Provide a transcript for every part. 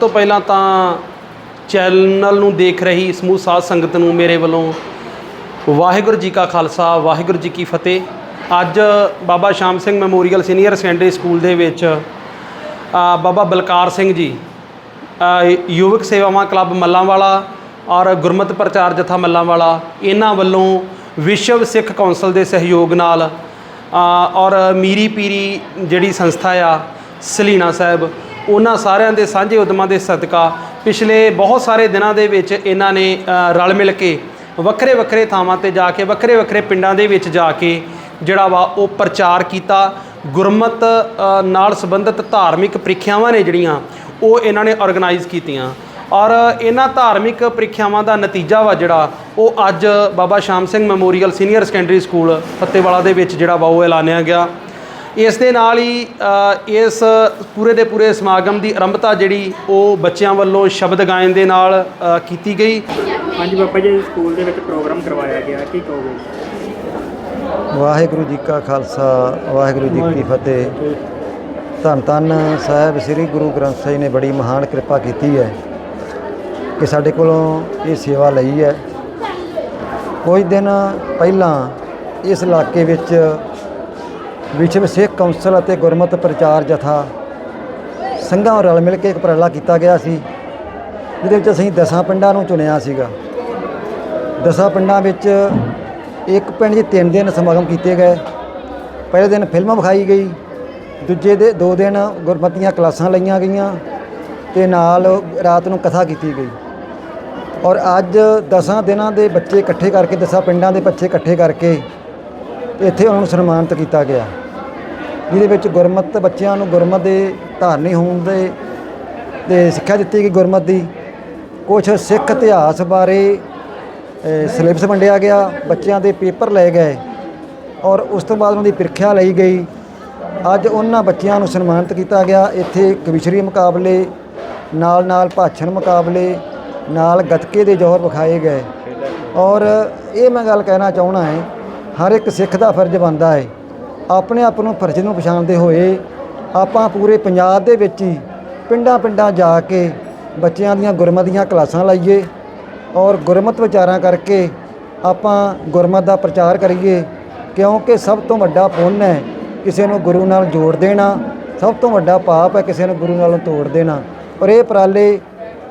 ਤੋਂ ਪਹਿਲਾਂ ਤਾਂ ਚੈਨਲ ਨੂੰ ਦੇਖ ਰਹੀ ਸਮੂਹ ਸਾਧ ਸੰਗਤ ਨੂੰ ਮੇਰੇ ਵੱਲੋਂ ਵਾਹਿਗੁਰੂ ਜੀ ਕਾ ਖਾਲਸਾ, ਵਾਹਿਗੁਰੂ ਜੀ ਕੀ ਫਤਿਹ। ਅੱਜ Baba Sham Singh memorial senior secondary school ਦੇ ਵਿੱਚ ਬਾਬਾ ਬਲਕਾਰ ਸਿੰਘ ਜੀ ਯੁਵਕ ਸੇਵਾਵਾਂ ਕਲੱਬ ਮੱਲਾਂਵਾਲਾ ਔਰ ਗੁਰਮਤਿ ਪ੍ਰਚਾਰ ਜਥਾ ਮੱਲਾਂਵਾਲਾ, ਇਹਨਾਂ ਵੱਲੋਂ ਵਿਸ਼ਵ ਸਿੱਖ ਕੌਂਸਲ ਦੇ ਸਹਿਯੋਗ ਨਾਲ ਔਰ ਮੀਰੀ ਪੀਰੀ ਜਿਹੜੀ ਸੰਸਥਾ ਆ, ਸਲੀਣਾ ਸਾਹਿਬ ਉਹਨਾਂ ਸਾਰਿਆਂ ਦੇ ਸਾਂਝੇ ਉਦਮਾਂ ਦੇ ਸਦਕਾ ਪਿਛਲੇ ਬਹੁਤ ਸਾਰੇ ਦਿਨਾਂ ਦੇ ਵਿੱਚ ਇਹਨਾਂ ਨੇ ਰਲ ਮਿਲ ਕੇ ਵੱਖਰੇ ਵੱਖਰੇ ਥਾਵਾਂ ਤੇ ਜਾ ਕੇ, ਵੱਖਰੇ ਵੱਖਰੇ ਪਿੰਡਾਂ ਦੇ ਵਿੱਚ ਜਾ ਕੇ ਜਿਹੜਾ ਵਾ ਉਹ ਪ੍ਰਚਾਰ ਕੀਤਾ। ਗੁਰਮਤ ਨਾਲ ਸੰਬੰਧਿਤ ਧਾਰਮਿਕ ਪ੍ਰੀਖਿਆਵਾਂ ਨੇ ਜਿਹੜੀਆਂ, ਉਹ ਇਹਨਾਂ ਨੇ ਆਰਗੇਨਾਈਜ਼ ਕੀਤੀਆਂ। ਔਰ ਇਹਨਾਂ ਧਾਰਮਿਕ ਪ੍ਰੀਖਿਆਵਾਂ ਦਾ ਨਤੀਜਾ ਵਾ ਜਿਹੜਾ, ਉਹ ਅੱਜ Baba Sham Singh memorial senior secondary school Fatehwala ਦੇ ਵਿੱਚ ਜਿਹੜਾ ਵਾ ਉਹ ਐਲਾਨਿਆ ਗਿਆ। ਇਸ ਦੇ ਨਾਲ ਹੀ ਇਸ ਪੂਰੇ ਦੇ ਪੂਰੇ ਸਮਾਗਮ ਦੀ ਆਰੰਭਤਾ ਜਿਹੜੀ ਉਹ ਬੱਚਿਆਂ ਵੱਲੋਂ ਸ਼ਬਦ ਗਾਇਨ ਦੇ ਨਾਲ ਕੀਤੀ ਗਈ। ਹਾਂਜੀ ਬਾਬਾ ਜੀ ਸਕੂਲ ਦੇ ਵਿੱਚ ਪ੍ਰੋਗਰਾਮ ਕਰਵਾਇਆ ਗਿਆ ਕੀ ਕਹੋਗੇ? ਵਾਹਿਗੁਰੂ ਜੀ ਕਾ ਖਾਲਸਾ ਵਾਹਿਗੁਰੂ ਜੀ ਕੀ ਫਤਿਹ। ਧੰਨ ਧੰਨ ਸਾਹਿਬ ਸ੍ਰੀ ਗੁਰੂ ਗ੍ਰੰਥ ਸਾਹਿਬ ਨੇ ਬੜੀ ਮਹਾਨ ਕਿਰਪਾ ਕੀਤੀ ਹੈ ਕਿ ਸਾਡੇ ਕੋਲੋਂ ਇਹ ਸੇਵਾ ਲਈ ਹੈ। ਕੁਝ ਦਿਨ ਪਹਿਲਾਂ ਇਸ ਇਲਾਕੇ ਵਿੱਚ ਵਿਸ਼ਵ ਸਿੱਖ ਕੌਂਸਲ ਅਤੇ ਗੁਰਮਤ ਪ੍ਰਚਾਰ ਜਥਾ ਸੰਘਾਂ ਰਲ ਮਿਲ ਕੇ ਇੱਕ ਉਪਰਾਲਾ ਕੀਤਾ ਗਿਆ ਸੀ, ਜਿਹਦੇ ਵਿੱਚ ਅਸੀਂ ਦਸਾਂ ਪਿੰਡਾਂ ਨੂੰ ਚੁਣਿਆ ਸੀਗਾ। ਦਸਾਂ ਪਿੰਡਾਂ ਵਿੱਚ ਇੱਕ ਪਿੰਡ 'ਚ ਤਿੰਨ ਦਿਨ ਸਮਾਗਮ ਕੀਤੇ ਗਏ। ਪਹਿਲੇ ਦਿਨ ਫਿਲਮ ਵਿਖਾਈ ਗਈ, ਦੂਜੇ ਦੇ ਦੋ ਦਿਨ ਗੁਰਮਤੀਆਂ ਕਲਾਸਾਂ ਲਈਆਂ ਗਈਆਂ ਤੇ ਨਾਲ ਰਾਤ ਨੂੰ ਕਥਾ ਕੀਤੀ ਗਈ। ਔਰ ਅੱਜ ਦਸਾਂ ਦਿਨਾਂ ਦੇ ਬੱਚੇ ਇਕੱਠੇ ਕਰਕੇ, ਦਸਾਂ ਪਿੰਡਾਂ ਦੇ ਬੱਚੇ ਇਕੱਠੇ ਕਰਕੇ ਇੱਥੇ ਉਹਨਾਂ ਨੂੰ ਸਨਮਾਨਿਤ ਕੀਤਾ ਗਿਆ, ਜਿਹਦੇ ਵਿੱਚ ਗੁਰਮਤ ਬੱਚਿਆਂ ਨੂੰ ਗੁਰਮਤ ਦੇ ਧਾਰਨੀ ਹੋਣ ਦੇ ਦੇ ਸਿੱਖਿਆ ਦਿੱਤੀ ਗਈ ਗੁਰਮਤ ਦੀ। ਕੁਝ ਸਿੱਖ ਇਤਿਹਾਸ ਬਾਰੇ ਸਿਲੇਬਸ ਵੰਡਿਆ ਗਿਆ, ਬੱਚਿਆਂ ਦੇ ਪੇਪਰ ਲਏ ਗਏ ਔਰ ਉਸ ਤੋਂ ਬਾਅਦ ਉਹਨਾਂ ਦੀ ਪ੍ਰੀਖਿਆ ਲਈ ਗਈ। ਅੱਜ ਉਹਨਾਂ ਬੱਚਿਆਂ ਨੂੰ ਸਨਮਾਨਿਤ ਕੀਤਾ ਗਿਆ। ਇੱਥੇ ਕਵਿਸ਼ਰੀ ਮੁਕਾਬਲੇ ਨਾਲ ਨਾਲ ਭਾਸ਼ਣ ਮੁਕਾਬਲੇ, ਨਾਲ ਗੱਤਕੇ ਦੇ ਜੋਹਰ ਵਿਖਾਏ ਗਏ। ਔਰ ਇਹ ਮੈਂ ਗੱਲ ਕਹਿਣਾ ਚਾਹਣਾ ਹੈ ਹਰ ਇੱਕ ਸਿੱਖ ਦਾ ਫਰਜ਼ ਬਣਦਾ ਹੈ। ਆਪਣੇ ਆਪ ਨੂੰ ਫਰਜ਼ ਨੂੰ ਪਛਾਣਦੇ ਹੋਏ ਆਪਾਂ ਪੂਰੇ ਪੰਜਾਬ ਦੇ ਵਿੱਚ ਹੀ ਪਿੰਡਾਂ ਪਿੰਡਾਂ ਜਾ ਕੇ ਬੱਚਿਆਂ ਦੀਆਂ ਗੁਰਮਤ ਦੀਆਂ ਕਲਾਸਾਂ ਲਾਈਏ ਔਰ ਗੁਰਮਤ ਵਿਚਾਰਾਂ ਕਰਕੇ ਆਪਾਂ ਗੁਰਮਤ ਦਾ ਪ੍ਰਚਾਰ ਕਰੀਏ, ਕਿਉਂਕਿ ਸਭ ਤੋਂ ਵੱਡਾ ਪੁੰਨ ਹੈ ਕਿਸੇ ਨੂੰ ਗੁਰੂ ਨਾਲ ਜੋੜ ਦੇਣਾ, ਸਭ ਤੋਂ ਵੱਡਾ ਪਾਪ ਹੈ ਕਿਸੇ ਨੂੰ ਗੁਰੂ ਨਾਲੋਂ ਤੋੜ ਦੇਣਾ। ਔਰ ਇਹ ਉਪਰਾਲੇ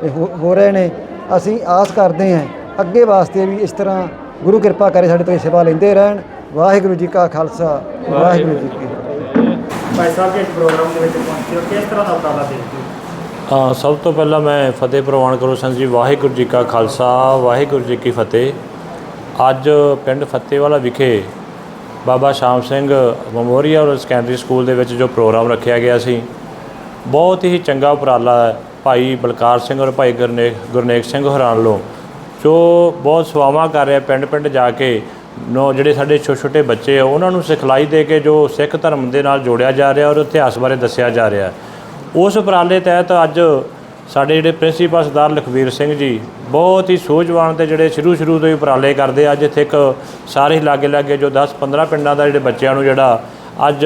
ਹੋ ਹੋ ਰਹੇ ਨੇ। ਅਸੀਂ ਆਸ ਕਰਦੇ ਹਾਂ, ਅੱਗੇ ਵਾਸਤੇ ਵੀ ਇਸ ਤਰ੍ਹਾਂ ਗੁਰੂ ਕਿਰਪਾ ਕਰੇ ਸਾਡੇ ਤੋਂ ਇਹ ਸੇਵਾ ਲੈਂਦੇ ਰਹਿਣ। ਵਾਹਿਗੁਰੂ ਜੀ ਕਾ ਖਾਲਸਾ ਵਾਹਿਗੁਰੂ ਜੀ ਕੀ ਭਾਈ ਸਾਹਿਬ ਜੀ ਇਸ ਪ੍ਰੋਗਰਾਮ ਦੇ ਵਿੱਚ ਪਹੁੰਚੇ ਹੋ? ਕਿਸ ਤਰ੍ਹਾਂ ਦਾ ਉਪਰਾਲਾ ਦੇਖਦੇ ਹੋ ਸਭ ਤੋਂ ਪਹਿਲਾਂ ਮੈਂ ਫਤਿਹ ਪ੍ਰਵਾਨ ਕਰੋ ਸੰਤ ਜੀ ਵਾਹਿਗੁਰੂ ਜੀ ਕਾ ਖਾਲਸਾ ਵਾਹਿਗੁਰੂ ਜੀ ਕੀ ਫਤਿਹ। ਅੱਜ ਪਿੰਡ ਫਤਿਹਵਾਲਾ ਵਿਖੇ ਬਾਬਾ Sham Singh memorial secondary school ਦੇ ਵਿੱਚ ਜੋ ਪ੍ਰੋਗਰਾਮ ਰੱਖਿਆ ਗਿਆ ਸੀ ਬਹੁਤ ਹੀ ਚੰਗਾ ਉਪਰਾਲਾ ਹੈ। ਭਾਈ ਬਲਕਾਰ ਸਿੰਘ ਔਰ ਭਾਈ ਗੁਰਨੇਕ ਗੁਰਨੇਕ ਸਿੰਘ ਹੋਰਾਂ ਵੱਲੋਂ ਜੋ ਬਹੁਤ ਸੇਵਾਵਾਂ ਕਰ ਰਿਹਾ ਪਿੰਡ ਪਿੰਡ ਜਾ ਕੇ, ਨੋ, ਜਿਹੜੇ ਸਾਡੇ ਛੋਟੇ ਛੋਟੇ ਬੱਚੇ ਆ, ਉਹਨਾਂ ਨੂੰ ਸਿਖਲਾਈ ਦੇ ਕੇ ਜੋ ਸਿੱਖ ਧਰਮ ਦੇ ਨਾਲ ਜੋੜਿਆ ਜਾ ਰਿਹਾ ਔਰ ਇਤਿਹਾਸ ਬਾਰੇ ਦੱਸਿਆ ਜਾ ਰਿਹਾ। ਉਸ ਉਪਰਾਲੇ ਤਹਿਤ ਅੱਜ ਸਾਡੇ ਜਿਹੜੇ ਪ੍ਰਿੰਸੀਪਲ ਸਰਦਾਰ ਲਖਵੀਰ ਸਿੰਘ ਜੀ ਬਹੁਤ ਹੀ ਸੂਝਵਾਨ ਤੇ ਜਿਹੜੇ ਸ਼ੁਰੂ ਸ਼ੁਰੂ ਤੋਂ ਹੀ ਉਪਰਾਲੇ ਕਰਦੇ ਅੱਜ ਇੱਥੇ ਇੱਕ ਸਾਰੇ ਲਾਗੇ ਲਾਗੇ ਜੋ 10 15 ਪਿੰਡਾਂ ਦਾ ਜਿਹੜੇ ਬੱਚਿਆਂ ਨੂੰ ਜਿਹੜਾ ਅੱਜ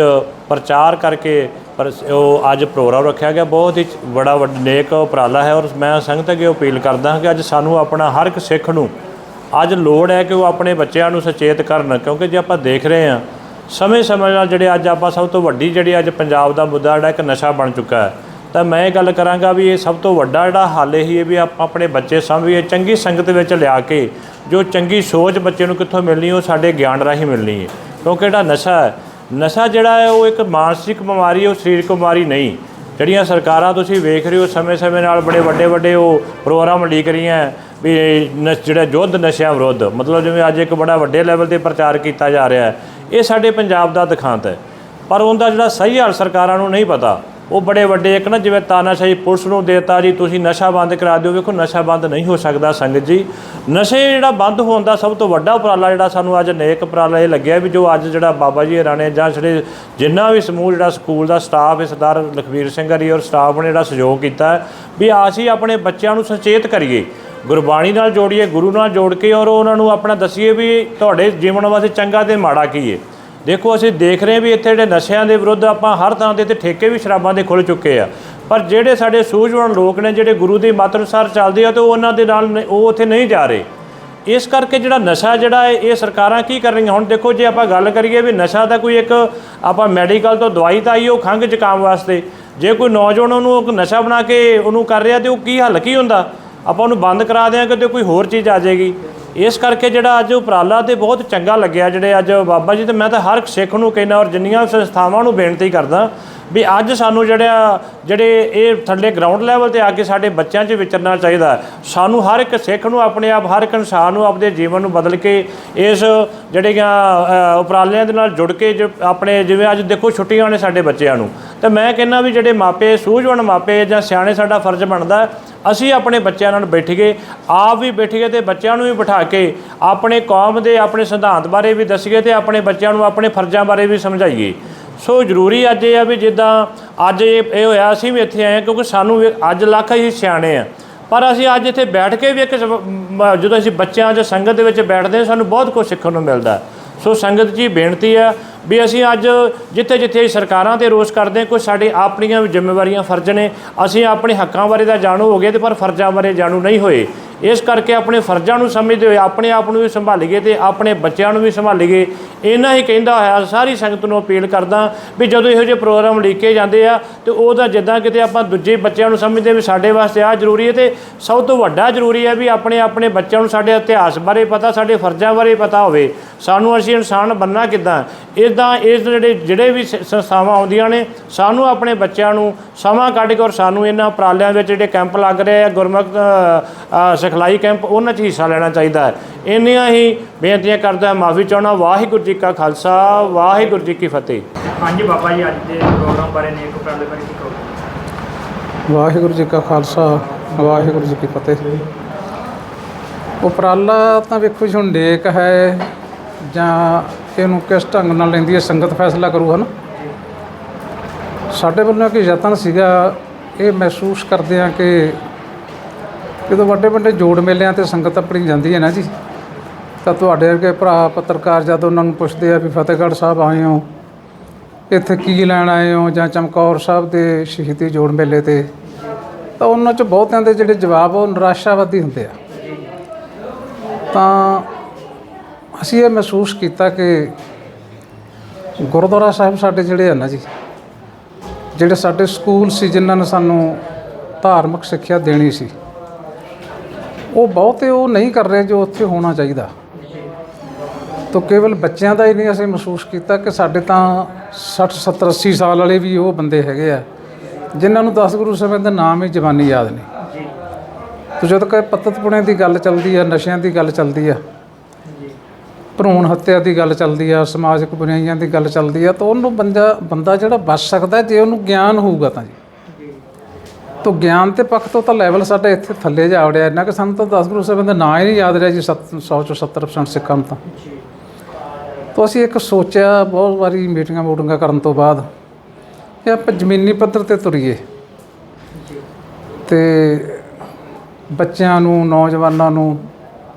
ਪ੍ਰਚਾਰ ਕਰਕੇ ਪਰ ਉਹ ਅੱਜ ਪ੍ਰੋਗਰਾਮ ਰੱਖਿਆ ਗਿਆ, ਬਹੁਤ ਹੀ ਬੜਾ ਵੱਡਾ ਨੇਕ ਉਪਰਾਲਾ ਹੈ ਔਰ ਮੈਂ ਸੰਗਤ ਅੱਗੇ ਅਪੀਲ ਕਰਦਾ ਹਾਂ ਕਿ ਅੱਜ ਸਾਨੂੰ ਆਪਣਾ ਹਰ ਇੱਕ ਸਿੱਖ ਨੂੰ ਅੱਜ ਲੋੜ ਹੈ ਕਿ ਉਹ ਆਪਣੇ ਬੱਚਿਆਂ ਨੂੰ ਸਚੇਤ ਕਰਨ, ਕਿਉਂਕਿ ਜੇ ਆਪਾਂ ਦੇਖ ਰਹੇ ਹਾਂ ਸਮੇਂ ਸਮੇਂ ਨਾਲ ਜਿਹੜੇ ਅੱਜ ਆਪਾਂ ਸਭ ਤੋਂ ਵੱਡੀ ਜਿਹੜੀ ਅੱਜ ਪੰਜਾਬ ਦਾ ਮੁੱਦਾ ਜਿਹੜਾ ਇੱਕ ਨਸ਼ਾ ਬਣ ਚੁੱਕਾ ਹੈ, ਤਾਂ ਮੈਂ ਇਹ ਗੱਲ ਕਰਾਂਗਾ ਵੀ ਇਹ ਸਭ ਤੋਂ ਵੱਡਾ ਜਿਹੜਾ ਹੱਲ ਇਹੀ ਹੈ ਵੀ ਆਪਾਂ ਆਪਣੇ ਬੱਚੇ ਸੰਭੀਏ ਚੰਗੀ ਸੰਗਤ ਵਿੱਚ ਲਿਆ ਕੇ ਜੋ ਚੰਗੀ ਸੋਚ ਬੱਚੇ ਨੂੰ ਕਿੱਥੋਂ ਮਿਲਣੀ, ਉਹ ਸਾਡੇ ਗਿਆਨ ਰਾਹੀਂ ਮਿਲਣੀ ਹੈ, ਕਿਉਂਕਿ ਜਿਹੜਾ ਨਸ਼ਾ ਹੈ ਨਸ਼ਾ ਜਿਹੜਾ ਹੈ ਉਹ ਇੱਕ ਮਾਨਸਿਕ ਬਿਮਾਰੀ ਹੈ ਉਹ ਸਰੀਰਕ ਬਿਮਾਰੀ ਨਹੀਂ। ਜਿਹੜੀਆਂ ਸਰਕਾਰਾਂ ਤੁਸੀਂ ਵੇਖ ਰਹੇ ਹੋ, ਸਮੇਂ-ਸਮੇਂ ਨਾਲ ਬੜੇ ਵੱਡੇ ਵੱਡੇ ਉਹ ਪ੍ਰੋਗਰਾਮ ਲੀਕ ਰਹੀਆਂ ਵੀ ਨਸ਼ ਜਿਹੜਾ ਯੁੱਧ ਨਸ਼ਿਆਂ ਵਿਰੁੱਧ, ਮਤਲਬ ਜਿਵੇਂ ਅੱਜ ਇੱਕ ਬੜਾ ਵੱਡੇ ਲੈਵਲ ਤੇ ਪ੍ਰਚਾਰ ਕੀਤਾ ਜਾ ਰਿਹਾ ਹੈ, ਇਹ ਸਾਡੇ ਪੰਜਾਬ ਦਾ ਦਿਖਾਂਤ ਹੈ। ਪਰ ਉਹਦਾ ਜਿਹੜਾ ਸਹੀ ਹਾਲ ਸਰਕਾਰਾਂ ਨੂੰ ਨਹੀਂ ਪਤਾ ਉਹ ਬੜੇ ਵੱਡੇ ਇੱਕ ਨਾ ਜਿਵੇਂ ਤਾਨਾਸ਼ਾਹੀ ਪੁਲਿਸ ਨੂੰ ਦੇਤਾ ਜੀ, ਤੁਸੀਂ ਨਸ਼ਾ ਬੰਦ ਕਰਾ ਦਿਓ, ਵੇਖੋ ਨਸ਼ਾ ਬੰਦ ਨਹੀਂ ਹੋ ਸਕਦਾ ਸੰਗਤ ਜੀ। ਨਸ਼ੇ ਜਿਹੜਾ ਬੰਦ ਹੋਣ ਦਾ ਸਭ ਤੋਂ ਵੱਡਾ ਉਪਰਾਲਾ ਜਿਹੜਾ ਸਾਨੂੰ ਅੱਜ ਨੇਕ ਉਪਰਾਲਾ ਇਹ ਲੱਗਿਆ ਵੀ ਜੋ ਅੱਜ ਜਿਹੜਾ ਬਾਬਾ ਜੀ ਹਰਾਣੇ ਜਾਂ ਜਿਹੜੇ ਜਿੰਨਾ ਵੀ ਸਮੂਹ, ਜਿਹੜਾ ਸਕੂਲ ਦਾ ਸਟਾਫ ਹੈ, ਸਰਦਾਰ ਲਖਵੀਰ ਸਿੰਘ ਹਰੀ ਔਰ ਸਟਾਫ ਨੇ ਜਿਹੜਾ ਸਹਿਯੋਗ ਕੀਤਾ ਵੀ ਅਸੀਂ ਆਪਣੇ ਬੱਚਿਆਂ ਨੂੰ ਸੁਚੇਤ ਕਰੀਏ, ਗੁਰਬਾਣੀ ਨਾਲ ਜੋੜੀਏ, ਗੁਰੂ ਨਾਲ ਜੋੜ ਕੇ ਔਰ ਉਹਨਾਂ ਨੂੰ ਆਪਣਾ ਦਸੀਏ ਵੀ ਤੁਹਾਡੇ ਜੀਵਨ ਵਾਸਤੇ ਚੰਗਾ ਤੇ ਮਾੜਾ ਕੀ ਹੈ ਦੇਖੋ, ਅਸੀਂ ਦੇਖ ਰਹੇ ਹਾਂ ਵੀ ਇੱਥੇ ਜਿਹੜੇ ਨਸ਼ਿਆਂ ਦੇ ਵਿਰੁੱਧ ਆਪਾਂ ਹਰ ਥਾਂ ਤੇ ਇੱਥੇ ਠੇਕੇ ਵੀ ਸ਼ਰਾਬਾਂ ਦੇ ਖੁੱਲ ਚੁੱਕੇ ਆ। ਪਰ ਜਿਹੜੇ ਸਾਡੇ ਸੂਝਵਾਨ ਲੋਕ ਨੇ, ਜਿਹੜੇ ਗੁਰੂ ਦੀ ਮੱਤ ਅਨੁਸਾਰ ਚੱਲਦੇ ਆ, ਤੇ ਉਹ ਉਹਨਾਂ ਦੇ ਨਾਲ ਉਹ ਉੱਥੇ ਨਹੀਂ ਜਾ ਰਹੇ। ਇਸ ਕਰਕੇ ਜਿਹੜਾ ਨਸ਼ਾ ਜਿਹੜਾ ਹੈ, ਇਹ ਸਰਕਾਰਾਂ ਕੀ ਕਰ ਰਹੀਆਂ? ਹੁਣ ਦੇਖੋ, ਜੇ ਆਪਾਂ ਗੱਲ ਕਰੀਏ ਵੀ ਨਸ਼ਾ ਦਾ ਕੋਈ ਇੱਕ ਆਪਾਂ ਮੈਡੀਕਲ ਤੋਂ ਦਵਾਈ ਤਾਂ ਆਈ, ਉਹ ਖੰਘ ਜ਼ੁਕਾਮ ਵਾਸਤੇ। ਜੇ ਕੋਈ ਨੌਜਵਾਨ ਉਹਨੂੰ ਨਸ਼ਾ ਬਣਾ ਕੇ ਉਹਨੂੰ ਕਰ ਰਿਹਾ, ਤੇ ਉਹ ਕੀ ਹੱਲ, ਕੀ ਹੁੰਦਾ? ਆਪਾਂ ਉਹਨੂੰ ਬੰਦ ਕਰਾ ਦਿਆਂਗੇ, ਤੇ ਕੋਈ ਹੋਰ ਚੀਜ਼ ਆ ਜਾਏਗੀ। ਇਸ ਕਰਕੇ ਜਿਹੜਾ ਅੱਜ ਉਪਰਾਲਾ ਤੇ ਬਹੁਤ ਚੰਗਾ ਲੱਗਿਆ, ਜਿਹੜੇ ਅੱਜ ਬਾਬਾ ਜੀ ਤੇ ਮੈਂ ਤਾਂ ਹਰ ਇੱਕ ਸਿੱਖ ਨੂੰ ਕਹਿੰਦਾ ਔਰ ਜਿੰਨੀਆਂ ਸੰਸਥਾਵਾਂ ਨੂੰ ਬੇਨਤੀ ਕਰਦਾ ਵੀ ਅੱਜ ਸਾਨੂੰ ਜਿਹੜਾ ਜਿਹੜੇ ਇਹ ਥੱਲੇ ਗਰਾਊਂਡ ਲੈਵਲ ਤੇ ਆ ਕੇ ਸਾਡੇ ਬੱਚਿਆਂ 'ਚ ਵਿਚਰਨਾ ਚਾਹੀਦਾ ਸਾਨੂੰ ਹਰ ਇੱਕ ਸਿੱਖ ਨੂੰ ਆਪਣੇ ਆਪ, ਹਰ ਇੱਕ ਇਨਸਾਨ ਨੂੰ ਆਪਣੇ ਜੀਵਨ ਨੂੰ ਬਦਲ ਕੇ ਇਸ ਜਿਹੜੀਆਂ ਉਪਰਾਲਿਆਂ ਦੇ ਨਾਲ ਜੁੜ ਕੇ ਜੋ, ਆਪਣੇ ਜਿਵੇਂ ਅੱਜ ਦੇਖੋ ਛੁੱਟੀਆਂ ਨੇ ਸਾਡੇ ਬੱਚਿਆਂ ਨੂੰ। ਤੇ ਮੈਂ ਕਹਿੰਦਾ ਵੀ ਜਿਹੜੇ ਮਾਪੇ, ਸੂਝਵਾਨ ਮਾਪੇ ਜਾਂ ਸਿਆਣੇ ਸਾਡਾ ਫਰਜ਼ ਬਣਦਾ ਅਸੀਂ ਆਪਣੇ ਬੱਚਿਆਂ ਨਾਲ ਬੈਠੀਏ, ਆਪ ਵੀ ਬੈਠੀਏ ਤੇ ਬੱਚਿਆਂ ਨੂੰ ਵੀ ਬਿਠਾ ਕੇ ਆਪਣੇ ਕੌਮ ਦੇ, ਆਪਣੇ ਸਿਧਾਂਤ ਬਾਰੇ ਵੀ ਦੱਸੀਏ ਤੇ ਆਪਣੇ ਬੱਚਿਆਂ ਨੂੰ ਆਪਣੇ ਫਰਜ਼ਾਂ ਬਾਰੇ ਵੀ ਸਮਝਾਈਏ। ਸੋ ਜ਼ਰੂਰੀ ਅੱਜ ਇਹ ਆ ਵੀ ਜਿੱਦਾਂ ਅੱਜ ਇਹ ਇਹ ਹੋਇਆ ਅਸੀਂ ਵੀ ਇੱਥੇ ਆਏ ਹਾਂ ਕਿਉਂਕਿ ਸਾਨੂੰ ਵੀ ਅੱਜ ਲੱਖ ਹੀ ਸਿਆਣੇ ਆ। ਪਰ ਅਸੀਂ ਅੱਜ ਇੱਥੇ ਬੈਠ ਕੇ ਵੀ ਇੱਕ ਜਦੋਂ ਅਸੀਂ ਬੱਚਿਆਂ 'ਚ ਸੰਗਤ ਦੇ ਵਿੱਚ ਬੈਠਦੇ ਹਾਂ, ਸਾਨੂੰ ਬਹੁਤ ਕੁਝ ਸਿੱਖਣ ਨੂੰ ਮਿਲਦਾ ਸੋ ਸੰਗਤ ਜੀ ਬੇਨਤੀ ਹੈ ਵੀ ਅਸੀਂ ਅੱਜ ਜਿੱਥੇ ਜਿੱਥੇ ਸਰਕਾਰਾਂ ਤੇ ਰੋਸ ਕਰਦੇ ਹਾਂ ਕੁਝ ਸਾਡੇ ਆਪਣੀਆਂ ਜ਼ਿੰਮੇਵਾਰੀਆਂ ਫਰਜ਼ ਨੇ। ਅਸੀਂ ਆਪਣੇ ਹੱਕਾਂ ਬਾਰੇ ਤਾਂ ਜਾਣੂ ਹੋ ਗਏ ਤੇ ਪਰ ਫਰਜ਼ਾਂ ਬਾਰੇ ਜਾਣੂ ਨਹੀਂ ਹੋਏ। ਇਸ ਕਰਕੇ ਆਪਣੇ ਫਰਜ਼ਾਂ ਨੂੰ ਸਮਝਦੇ ਹੋਏ, ਆਪਣੇ ਆਪ ਨੂੰ ਵੀ ਸੰਭਾਲੀਏ ਤੇ ਆਪਣੇ ਬੱਚਿਆਂ ਨੂੰ ਵੀ ਸੰਭਾਲੀਏ। ਇਹਨਾਂ ਹੀ ਕਹਿੰਦਾ ਹੋਇਆ, ਸਾਰੀ ਸੰਗਤ ਨੂੰ ਅਪੀਲ ਕਰਦਾ ਵੀ ਜਦੋਂ ਇਹੋ ਜਿਹੇ ਪ੍ਰੋਗਰਾਮ ਲੀਕੇ ਜਾਂਦੇ ਆ, ਤੇ ਉਹਦਾ ਜਿੱਦਾਂ ਕਿਤੇ ਆਪਾਂ ਦੂਜੇ ਬੱਚਿਆਂ ਨੂੰ ਸਮਝਦੇ ਵੀ ਸਾਡੇ ਵਾਸਤੇ ਆ ਜ਼ਰੂਰੀ ਹੈ ਤੇ ਸਭ ਤੋਂ ਵੱਡਾ ਜ਼ਰੂਰੀ ਹੈ ਵੀ ਆਪਣੇ ਆਪਣੇ ਬੱਚਿਆਂ ਨੂੰ ਸਾਡੇ ਇਤਿਹਾਸ ਬਾਰੇ ਪਤਾ, ਸਾਡੇ ਫਰਜ਼ਾਂ ਬਾਰੇ ਪਤਾ ਹੋਵੇ। ਸਾਨੂੰ ਅਸੀਂ ਇਨਸਾਨ ਬੰਨਾ ਕਿੱਦਾਂ? ਇਦਾਂ ਇਸ ਜਿਹੜੇ ਜਿਹੜੇ ਵੀ ਸੰਸਥਾਵਾਂ ਆਉਂਦੀਆਂ ਨੇ ਸਾਨੂੰ ਆਪਣੇ ਬੱਚਿਆਂ ਨੂੰ ਸਮਾਂ ਕੱਢ ਕੇ ਔਰ ਸਾਨੂੰ ਇਹਨਾਂ ਉਪਰਾਲਿਆਂ ਵਿੱਚ ਜਿਹੜੇ ਕੈਂਪ ਲੱਗ ਰਹੇ ਆ ਗੁਰਮੁਖ ਸਿਖਲਾਈ ਕੈਂਪ ਉਹਨਾਂ 'ਚ ਹਿੱਸਾ ਲੈਣਾ ਚਾਹੀਦਾ ਹੈ। ਇੰਨੀਆਂ ਹੀ ਬੇਨਤੀਆਂ ਕਰਦਾ ਮਾਫੀ ਚਾਹਣਾ ਵਾਹਿਗੁਰੂ ਜੀ ਕਾ ਖਾਲਸਾ ਵਾਹਿਗੁਰੂ ਜੀ ਕੀ ਫਤਿਹ। ਹਾਂਜੀ ਬਾਬਾ ਜੀ ਅੱਜ ਦੇ ਪ੍ਰੋਗਰਾਮ ਬਾਰੇ ਨੇਕ ਉਪਰਾਲੇ ਬਾਰੇ ਕੀ ਕਹੋਗੇ? ਵਾਹਿਗੁਰੂ ਜੀ ਕਾ ਖਾਲਸਾ ਵਾਹਿਗੁਰੂ ਜੀ ਕੀ ਫਤਿਹ। ਉਪਰਾਲਾ ਤਾਂ ਵੇਖੋ ਜੀ ਹੁਣ ਨੇਕ ਹੈ। ਜਾਂ ਇਹਨੂੰ ਕਿਸ ਢੰਗ ਨਾਲ ਲੈਂਦੀ ਹੈ, ਸੰਗਤ ਫੈਸਲਾ ਕਰੂ, ਹਨ? ਸਾਡੇ ਵੱਲੋਂ ਇੱਕ ਯਤਨ ਸੀਗਾ, ਇਹ ਮਹਿਸੂਸ ਕਰਦੇ ਆ ਕਿ ਜਦੋਂ ਵੱਡੇ ਵੱਡੇ ਜੋੜ ਮੇਲਿਆਂ ਤੇ ਸੰਗਤ ਆਪਣੀ ਜਾਂਦੀ ਹੈ ਨਾ ਜੀ, ਤਾਂ ਤੁਹਾਡੇ ਵਰਗੇ ਭਰਾ ਪੱਤਰਕਾਰ ਜਦ ਉਹਨਾਂ ਨੂੰ ਪੁੱਛਦੇ ਆ ਵੀ ਫਤਿਹਗੜ੍ਹ ਸਾਹਿਬ ਆਏ ਹੋ, ਇੱਥੇ ਕੀ ਲੈਣ ਆਏ ਹੋ, ਜਾਂ ਚਮਕੌਰ ਸਾਹਿਬ ਦੇ ਸ਼ਹੀਦੀ ਜੋੜ ਮੇਲੇ ਤੇ, ਤਾਂ ਉਹਨਾਂ ਚ ਬਹੁਤਿਆਂ ਦੇ ਜਿਹੜੇ ਜਵਾਬ ਉਹ ਨਿਰਾਸ਼ਾਵਾਦੀ ਹੁੰਦੇ ਆ। ਤਾਂ ਅਸੀਂ ਇਹ ਮਹਿਸੂਸ ਕੀਤਾ ਕਿ ਗੁਰਦੁਆਰਾ ਸਾਹਿਬ ਸਾਡੇ ਜਿਹੜੇ ਆ ਨਾ ਜੀ, ਜਿਹੜੇ ਸਾਡੇ ਸਕੂਲ ਸੀ, ਜਿਨ੍ਹਾਂ ਨੇ ਸਾਨੂੰ ਧਾਰਮਿਕ ਸਿੱਖਿਆ ਦੇਣੀ ਸੀ, ਉਹ ਬਹੁਤੇ ਉਹ ਨਹੀਂ ਕਰ ਰਹੇ ਜੋ ਉੱਥੇ ਹੋਣਾ ਚਾਹੀਦਾ। ਤੋ ਕੇਵਲ ਬੱਚਿਆਂ ਦਾ ਹੀ ਨਹੀਂ ਅਸੀਂ ਮਹਿਸੂਸ ਕੀਤਾ ਕਿ ਸਾਡੇ ਤਾਂ 60 70 80 ਸਾਲ ਵਾਲੇ ਵੀ ਉਹ ਬੰਦੇ ਹੈਗੇ ਆ, ਜਿਨ੍ਹਾਂ ਨੂੰ ਦਸ ਗੁਰੂ ਸਾਹਿਬਾਨ ਦਾ ਨਾਮ ਹੀ ਜ਼ਬਾਨੀ ਯਾਦ ਨਹੀਂ ਤੋ ਜਦੋਂ ਕਿ ਪਤਤਪੁਣੇ ਦੀ ਗੱਲ ਚੱਲਦੀ ਆ, ਨਸ਼ਿਆਂ ਦੀ ਗੱਲ ਚੱਲਦੀ ਆ ਭਰੂਣ ਹੱਤਿਆ ਦੀ ਗੱਲ ਚੱਲਦੀ ਆ, ਸਮਾਜਿਕ ਬੁਰਾਈਆਂ ਦੀ ਗੱਲ ਚੱਲਦੀ ਆ, ਤਾਂ ਉਹਨੂੰ ਬੰਦਾ ਬੰਦਾ ਜਿਹੜਾ ਬਚ ਸਕਦਾ ਜੇ ਉਹਨੂੰ ਗਿਆਨ ਹੋਊਗਾ ਤਾਂ ਜੀ। ਤਾਂ ਗਿਆਨ ਤੇ ਪੱਖ ਤੋਂ ਤਾਂ ਲੈਵਲ ਸਾਡਾ ਇੱਥੇ ਥੱਲੇ ਜਾ ਵੜਿਆ, ਇੰਨਾ ਕਿ ਸਾਨੂੰ ਤਾਂ ਦਸ ਗੁਰੂ ਸਾਹਿਬਾਂ ਦਾ ਨਾਂ ਹੀ ਨਹੀਂ ਯਾਦ ਰਿਹਾ ਜੀ 100 ਚੋਂ 70% ਸਿੱਖਾਂ ਨੂੰ ਤਾਂ ਅਸੀਂ ਇੱਕ ਸੋਚਿਆ, ਬਹੁਤ ਵਾਰੀ ਮੀਟਿੰਗਾਂ ਮੂਟਿੰਗਾਂ ਕਰਨ ਤੋਂ ਬਾਅਦ, ਕਿ ਆਪਾਂ ਜ਼ਮੀਨੀ ਪੱਧਰ ਤੇ ਤੁਰੀਏ। ਤੇ ਬੱਚਿਆਂ ਨੂੰ, ਨੌਜਵਾਨਾਂ ਨੂੰ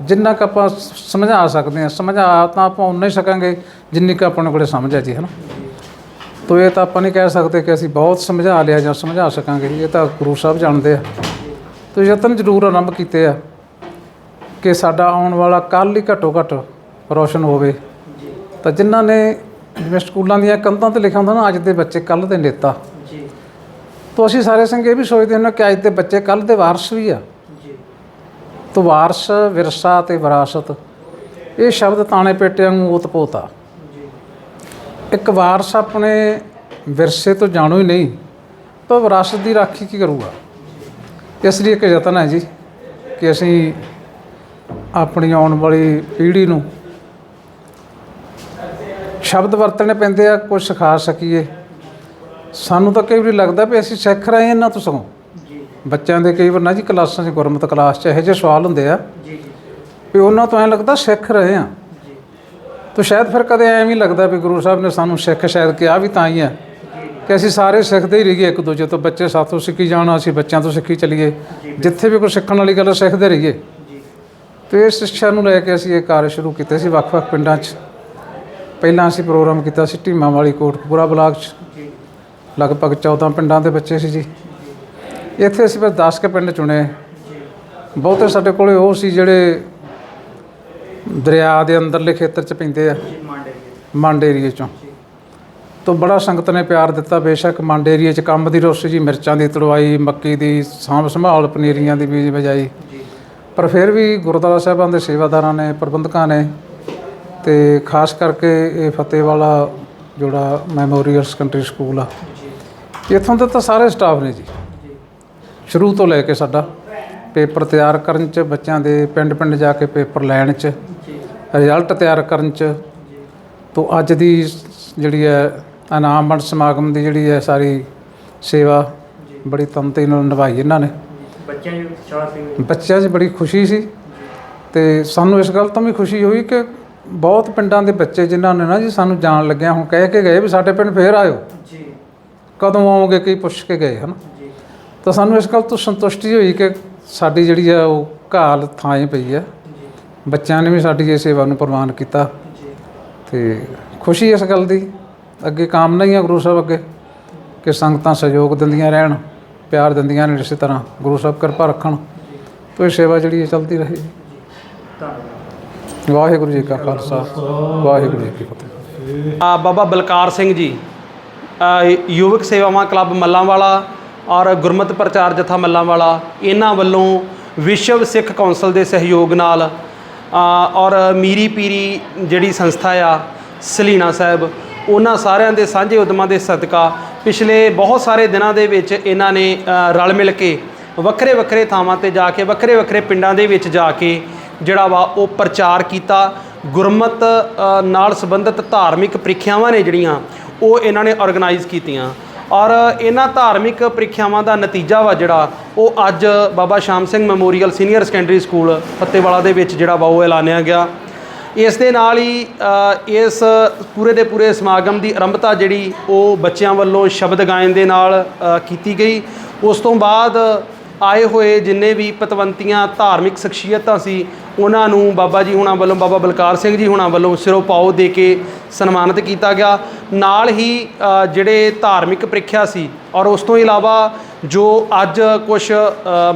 ਜਿੰਨਾ ਕੁ ਆਪਾਂ ਸਮਝਾ ਸਕਦੇ ਹਾਂ ਸਮਝਾ ਤਾਂ ਆਪਾਂ ਉਨਾ ਹੀ ਸਕਾਂਗੇ ਜਿੰਨੀ ਕੁ ਆਪਣੇ ਕੋਲੇ ਸਮਝ ਹੈ ਜੀ ਹਨਾ? ਤੋ ਇਹ ਤਾਂ ਆਪਾਂ ਨਹੀਂ ਕਹਿ ਸਕਦੇ ਕਿ ਅਸੀਂ ਬਹੁਤ ਸਮਝਾ ਲਿਆ ਜਾਂ ਸਮਝਾ ਸਕਾਂਗੇ ਇਹ ਤਾਂ ਗੁਰੂ ਸਾਹਿਬ ਜਾਣਦੇ ਆ। ਤੋ ਯਤਨ ਜ਼ਰੂਰ ਆਰੰਭ ਕੀਤੇ ਆ ਕਿ ਸਾਡਾ ਆਉਣ ਵਾਲਾ ਕੱਲ੍ਹ ਹੀ ਘੱਟੋ ਘੱਟ ਰੋਸ਼ਨ ਹੋਵੇ। ਤਾਂ ਜਿਨ੍ਹਾਂ ਨੇ ਜਿਵੇਂ ਸਕੂਲਾਂ ਦੀਆਂ ਕੰਧਾਂ ਤੇ ਲਿਖਿਆ ਹੁੰਦਾ ਨਾ ਅੱਜ ਦੇ ਬੱਚੇ ਕੱਲ੍ਹ ਦੇ ਨੇਤਾ। ਜੀ। ਤਾਂ ਅਸੀਂ ਸਾਰੇ ਸੰਗ ਇਹ ਵੀ ਸੋਚਦੇ ਹਾਂ ਕਿ ਅੱਜ ਦੇ ਬੱਚੇ ਕੱਲ੍ਹ ਦੇ ਵਾਰਸ ਵੀ ਆ। ਤਾਂ ਵਾਰਸ ਵਿਰਸਾ ਤੇ ਵਿਰਾਸਤ। ਇਹ ਸ਼ਬਦ ਤਾਣੇ ਪੇਟਿਆਂ ਨੂੰ ਉਤਪੋਤ ਆ ਇੱਕ ਵਾਰਸ ਆਪਣੇ ਵਿਰਸੇ ਤੋਂ ਜਾਣੂ ਹੀ ਨਹੀਂ, ਤਾਂ ਵਿਰਾਸਤ ਦੀ ਰਾਖੀ ਕੀ ਕਰੂਗਾ? ਇਸ ਲਈ ਇੱਕ ਯਤਨ ਹੈ ਜੀ ਕਿ ਅਸੀਂ ਆਪਣੀ ਆਉਣ ਵਾਲੀ ਪੀੜ੍ਹੀ ਨੂੰ ਸ਼ਬਦ ਵਰਤਣੇ ਪੈਂਦੇ ਆ ਕੁਝ ਸਿਖਾ ਸਕੀਏ। ਸਾਨੂੰ ਤਾਂ ਕਈ ਵਾਰੀ ਲੱਗਦਾ ਵੀ ਅਸੀਂ ਸਿੱਖ ਰਹੇ ਹਾਂ ਇਹਨਾਂ ਤੋਂ ਸਗੋਂ। ਬੱਚਿਆਂ ਦੇ ਕਈ ਵਾਰ ਨਾ ਜੀ ਕਲਾਸਾਂ 'ਚ ਗੁਰਮਤਿ ਕਲਾਸ 'ਚ ਇਹੋ ਜਿਹੇ ਸਵਾਲ ਹੁੰਦੇ ਆ ਜੀ ਜੀ ਵੀ ਉਹਨਾਂ ਤੋਂ ਐਂ ਲੱਗਦਾ ਸਿੱਖ ਰਹੇ ਆ। ਤਾਂ ਸ਼ਾਇਦ ਫਿਰ ਕਦੇ ਐਵੇਂ ਹੀ ਲੱਗਦਾ ਵੀ ਗੁਰੂ ਸਾਹਿਬ ਨੇ ਸਾਨੂੰ ਸਿੱਖ ਸ਼ਾਇਦ ਕਿਹਾ ਵੀ ਤਾਂ ਹੀ ਆ ਕਿ ਅਸੀਂ ਸਾਰੇ ਸਿੱਖਦੇ ਹੀ ਰਹੀਏ ਇੱਕ ਦੂਜੇ ਤੋਂ ਬੱਚੇ ਸਾਥੋਂ ਸਿੱਖੀ ਜਾਣਾ ਅਸੀਂ ਬੱਚਿਆਂ ਤੋਂ ਸਿੱਖੀ ਚੱਲੀਏ। ਜਿੱਥੇ ਵੀ ਕੋਈ ਸਿੱਖਣ ਵਾਲੀ ਗੱਲ ਸਿੱਖਦੇ ਰਹੀਏ। ਤੇ ਇਸ ਸਿੱਖਿਆ ਨੂੰ ਲੈ ਕੇ ਅਸੀਂ ਇਹ ਕਾਰਜ ਸ਼ੁਰੂ ਕੀਤੇ ਸੀ ਵੱਖ-ਵੱਖ ਪਿੰਡਾਂ 'ਚ। ਪਹਿਲਾਂ ਅਸੀਂ ਪ੍ਰੋਗਰਾਮ ਕੀਤਾ ਸੀ ਢੀਮਾ ਵਾਲੀ ਕੋਟਕਪੂਰਾ ਬਲਾਕ 'ਚ। ਲਗਭਗ 14 ਪਿੰਡਾਂ ਦੇ ਬੱਚੇ ਸੀ ਜੀ। ਇੱਥੇ ਅਸੀਂ ਬਸ 10 ਕੇ ਪਿੰਡ ਚੁਣੇ। ਬਹੁਤੇ ਸਾਡੇ ਕੋਲੇ ਉਹ ਸੀ ਜਿਹੜੇ ਦਰਿਆ ਦੇ ਅੰਦਰਲੇ ਖੇਤਰ ਚ ਪੈਂਦੇ ਆ। ਮੰਡ ਏਰੀਏ ਚੋਂ। ਤੋਂ ਬੜਾ ਸੰਗਤ ਨੇ ਪਿਆਰ ਦਿੱਤਾ ਬੇਸ਼ੱਕ ਮੰਡ ਏਰੀਏ ਚ ਕੰਮ ਦੀ ਰੋਸੀ ਜੀ, ਮਿਰਚਾਂ ਦੀ ਤੜਵਾਈ, ਮੱਕੀ ਦੀ ਸਾਂਭ ਸੰਭਾਲ, ਪਨੀਰੀਆਂ ਦੀ ਬੀਜ ਬਜਾਈ। ਪਰ ਫਿਰ ਵੀ ਗੁਰਦੁਆਰਾ ਸਾਹਿਬਾਂ ਦੇ ਸੇਵਾਦਾਰਾਂ ਨੇ, ਪ੍ਰਬੰਧਕਾਂ ਨੇ ਤੇ ਖਾਸ ਕਰਕੇ ਇਹ ਫਤਿਹ ਵਾਲਾ ਜਿਹੜਾ ਮੈਮੋਰੀਅਲ ਸੈਕੰਡਰੀ ਸਕੂਲ ਆ। ਇੱਥੋਂ ਦੇ ਤਾਂ ਸਾਰੇ ਸਟਾਫ ਨੇ ਜੀ। ਸ਼ੁਰੂ ਤੋਂ ਲੈ ਕੇ ਸਾਡਾ ਪੇਪਰ ਤਿਆਰ ਕਰਨ ਚ ਬੱਚਿਆਂ ਦੇ ਪਿੰਡ-ਪਿੰਡ ਜਾ ਕੇ ਪੇਪਰ ਲੈਣ ਚ ਰਿਜ਼ਲਟ ਤਿਆਰ ਕਰਨ ਚ ਤੋਂ ਅੱਜ ਦੀ ਜਿਹੜੀ ਹੈ ਇਨਾਮ ਵੰਡ ਸਮਾਗਮ ਦੀ ਜਿਹੜੀ ਹੈ ਸਾਰੀ ਸੇਵਾ ਬੜੀ ਤਨਤੇਈ ਨਾਲ ਨਿਭਾਈ ਇਹਨਾਂ ਨੇ। ਬੱਚਿਆਂ ਨੂੰ ਉਤਸ਼ਾਹ ਸੀ। ਬੱਚਿਆਂ 'ਚ ਬੜੀ ਖੁਸ਼ੀ ਸੀ ਤੇ ਸਾਨੂੰ ਇਸ ਗੱਲ ਤੋਂ ਵੀ ਖੁਸ਼ੀ ਹੋਈ ਕਿ ਬਹੁਤ ਪਿੰਡਾਂ ਦੇ ਬੱਚੇ ਜਿਨ੍ਹਾਂ ਨੇ ਨਾ ਜੀ ਸਾਨੂੰ ਜਾਣ ਲੱਗਿਆ ਹੁਣ ਕਹਿ ਕੇ ਗਏ ਵੀ ਸਾਡੇ ਪਿੰਡ ਫੇਰ ਆਇਓ। ਜੀ। ਕਦੋਂ ਆਓਗੇ ਕਈ ਪੁੱਛ ਕੇ ਗਏ ਹਨ? ਤਾਂ ਸਾਨੂੰ ਇਸ ਗੱਲ ਤੋਂ ਸੰਤੁਸ਼ਟੀ ਹੋਈ ਕਿ ਸਾਡੀ ਜਿਹੜੀ ਆ ਉਹ ਘਾਲ ਥਾਂ ਹੀ ਪਈ ਹੈ ਬੱਚਿਆਂ ਨੇ ਵੀ ਸਾਡੀ ਇਹ ਸੇਵਾ ਨੂੰ ਪ੍ਰਵਾਨ ਕੀਤਾ। ਤੇ ਖੁਸ਼ੀ ਇਸ ਗੱਲ ਦੀ। ਅੱਗੇ ਕਾਮਨਾ ਹੀ ਆ ਗੁਰੂ ਸਾਹਿਬ ਅੱਗੇ ਕਿ ਸੰਗਤਾਂ ਸਹਿਯੋਗ ਦਿੰਦੀਆਂ ਰਹਿਣ ਪਿਆਰ ਦਿੰਦੀਆਂ ਨੇ ਇਸੇ ਤਰ੍ਹਾਂ ਗੁਰੂ ਸਾਹਿਬ ਕਿਰਪਾ ਰੱਖਣ। ਤੇ ਇਹ ਸੇਵਾ ਜਿਹੜੀ ਹੈ ਚੱਲਦੀ ਰਹੇ। ਧੰਨਵਾਦ। ਵਾਹਿਗੁਰੂ ਜੀ ਕਾ ਖਾਲਸਾ ਵਾਹਿਗੁਰੂ ਜੀ ਕੀ ਫਤਿਹ। ਆ ਬਾਬਾ ਬਲਕਾਰ ਸਿੰਘ ਜੀ ਆ, ਯੁਵਕ ਸੇਵਾਵਾਂ ਕਲੱਬ ਮੱਲਾਂਵਾਲਾ ਔਰ ਗੁਰਮਤ ਪ੍ਰਚਾਰ ਜਥਾ ਮੱਲਾਂ ਵਾਲਾ ਇਹਨਾਂ ਵੱਲੋਂ ਵਿਸ਼ਵ ਸਿੱਖ ਕੌਂਸਲ ਦੇ ਸਹਿਯੋਗ ਨਾਲ ਔਰ ਮੀਰੀ ਪੀਰੀ ਜਿਹੜੀ ਸੰਸਥਾ ਆ, ਸਲੀਣਾ ਸਾਹਿਬ, ਉਹਨਾਂ ਸਾਰਿਆਂ ਦੇ ਸਾਂਝੇ ਉਦਮਾਂ ਦੇ ਸਦਕਾ ਪਿਛਲੇ ਬਹੁਤ ਸਾਰੇ ਦਿਨਾਂ ਦੇ ਵਿੱਚ ਇਹਨਾਂ ਨੇ ਰਲ ਮਿਲ ਕੇ ਵੱਖਰੇ ਵੱਖਰੇ ਥਾਵਾਂ ਤੇ ਜਾ ਕੇ, ਵੱਖਰੇ ਵੱਖਰੇ ਪਿੰਡਾਂ ਦੇ ਵਿੱਚ ਜਾ ਕੇ ਜਿਹੜਾ ਵਾ ਉਹ ਪ੍ਰਚਾਰ ਕੀਤਾ। ਗੁਰਮਤ ਨਾਲ ਸੰਬੰਧਿਤ ਧਾਰਮਿਕ ਪ੍ਰੀਖਿਆਵਾਂ ਨੇ ਜਿਹੜੀਆਂ, ਉਹ ਇਹਨਾਂ ਨੇ ਆਰਗੇਨਾਈਜ਼ ਕੀਤੀਆਂ। ਔਰ ਇਹਨਾਂ ਧਾਰਮਿਕ ਪ੍ਰੀਖਿਆਵਾਂ ਦਾ ਨਤੀਜਾ ਵਾ ਜਿਹੜਾ, ਉਹ ਅੱਜ Baba Sham Singh memorial senior secondary school Fatehwala ਦੇ ਵਿੱਚ ਜਿਹੜਾ ਵਾ ਉਹ ਐਲਾਨਿਆ ਗਿਆ। ਇਸ ਦੇ ਨਾਲ ਹੀ ਇਸ ਪੂਰੇ ਦੇ ਪੂਰੇ ਸਮਾਗਮ ਦੀ ਆਰੰਭਤਾ ਜਿਹੜੀ ਉਹ ਬੱਚਿਆਂ ਵੱਲੋਂ ਸ਼ਬਦ ਗਾਇਨ ਦੇ ਨਾਲ ਕੀਤੀ ਗਈ। ਉਸ ਤੋਂ ਬਾਅਦ ਆਏ ਹੋਏ ਜਿੰਨੇ ਵੀ ਪਤਵੰਤੀਆਂ, ਧਾਰਮਿਕ ਸ਼ਖਸੀਅਤਾਂ ਸੀ, ਉਹਨਾਂ ਨੂੰ ਬਾਬਾ ਜੀ ਹੁਣਾਂ ਵੱਲੋਂ, ਬਾਬਾ ਬਲਕਾਰ ਸਿੰਘ ਜੀ ਹੁਣਾਂ ਵੱਲੋਂ ਸਿਰੋਂ ਪਾਓ ਦੇ ਕੇ ਸਨਮਾਨਿਤ ਕੀਤਾ ਗਿਆ। ਨਾਲ ਹੀ ਜਿਹੜੇ ਧਾਰਮਿਕ ਪ੍ਰੀਖਿਆ ਸੀ ਔਰ ਉਸ ਤੋਂ ਇਲਾਵਾ ਜੋ ਅੱਜ ਕੁਝ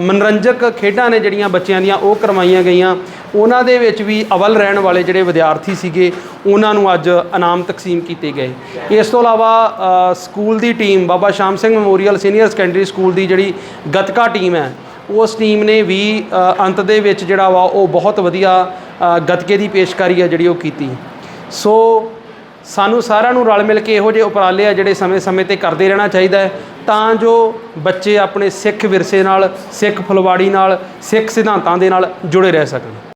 ਮਨੋਰੰਜਕ ਖੇਡਾਂ ਨੇ ਜਿਹੜੀਆਂ ਬੱਚਿਆਂ ਦੀਆਂ ਉਹ ਕਰਵਾਈਆਂ ਗਈਆਂ। ਉਹਨਾਂ ਦੇ ਵਿੱਚ ਵੀ ਅਵਲ ਰਹਿਣ ਵਾਲੇ ਜਿਹੜੇ ਵਿਦਿਆਰਥੀ ਸੀਗੇ ਉਹਨਾਂ ਨੂੰ ਅੱਜ ਇਨਾਮ ਤਕਸੀਮ ਕੀਤੇ ਗਏ। ਇਸ ਤੋਂ ਇਲਾਵਾ ਸਕੂਲ ਦੀ team Baba Sham Singh memorial senior secondary school ਦੀ ਜਿਹੜੀ ਗੱਤਕਾ ਟੀਮ ਹੈ ਉਸ ਟੀਮ ਨੇ ਵੀ ਅੰਤ ਦੇ ਵਿੱਚ ਜਿਹੜਾ ਵਾ ਉਹ ਬਹੁਤ ਵਧੀਆ ਅ, ਗੱਤਕੇ ਦੀ ਪੇਸ਼ਕਾਰੀ ਆ ਜਿਹੜੀ ਉਹ ਕੀਤੀ। ਸੋ ਸਾਨੂੰ ਸਾਰਿਆਂ ਨੂੰ ਰਲ ਮਿਲ ਕੇ ਇਹੋ ਜਿਹੇ ਉਪਰਾਲੇ ਆ ਜਿਹੜੇ ਸਮੇਂ-ਸਮੇਂ ਤੇ ਕਰਦੇ ਰਹਿਣਾ ਚਾਹੀਦਾ ਹੈ। ਤਾਂ ਜੋ ਬੱਚੇ ਆਪਣੇ ਸਿੱਖ ਵਿਰਸੇ ਨਾਲ, ਸਿੱਖ ਫੁਲਵਾੜੀ ਨਾਲ, ਸਿੱਖ ਸਿਧਾਂਤਾਂ ਦੇ ਨਾਲ ਜੁੜੇ ਰਹਿ ਸਕਣ।